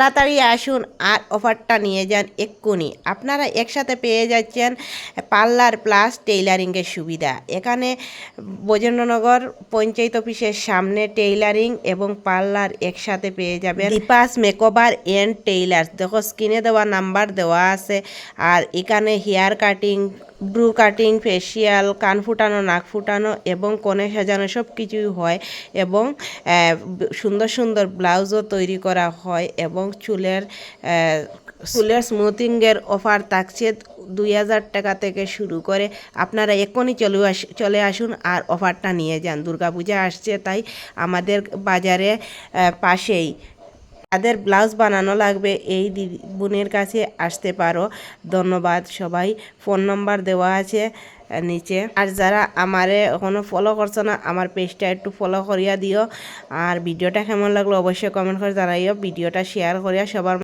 তাড়াতাড়ি আসুন আর অফারটা নিয়ে যান এক্ষুনি। আপনারা একসাথে পেয়ে যাচ্ছেন পার্লার প্লাস টেইলারিংয়ের সুবিধা। এখানে বজেন্দ্রনগর পঞ্চায়েত অফিসের সামনে টেইলারিং এবং পার্লার একসাথে পেয়ে যাবেন। Dipa's makeover and tailors. দেখো, স্ক্রিনে দেওয়া নাম্বার দেওয়া আছে। আর এখানে hair cutting brow cutting facial কান ফুটানো, নাক ফুটানো এবং কনে সাজানো সব কিছুই হয় এবং সুন্দর সুন্দর ব্লাউজও তৈরি করা হয় এবং চুলের চুলের স্মুথিংয়ের অফার থাকছে দুই হাজার টাকা থেকে শুরু করে। আপনারা এক্ষুনি চলে আস, চলে আসুন আর অফারটা নিয়ে যান। দুর্গাপূজা আসছে, তাই আমাদের বাজারে পাশেই। যাদের ব্লাউজ বানানো লাগবে। এই দিদি বোনের কাছে আসতে পারো। ধন্যবাদ সবাই। ফোন নাম্বার দেওয়া আছে নিচে। আর যারা আমারে এখনও ফলো করছ না, আমার পেজটা একটু ফলো করিয়া দিও। আর ভিডিওটা কেমন লাগল অবশ্যই কমেন্ট করে জানাইও। ভিডিওটা শেয়ার করিয়া সবার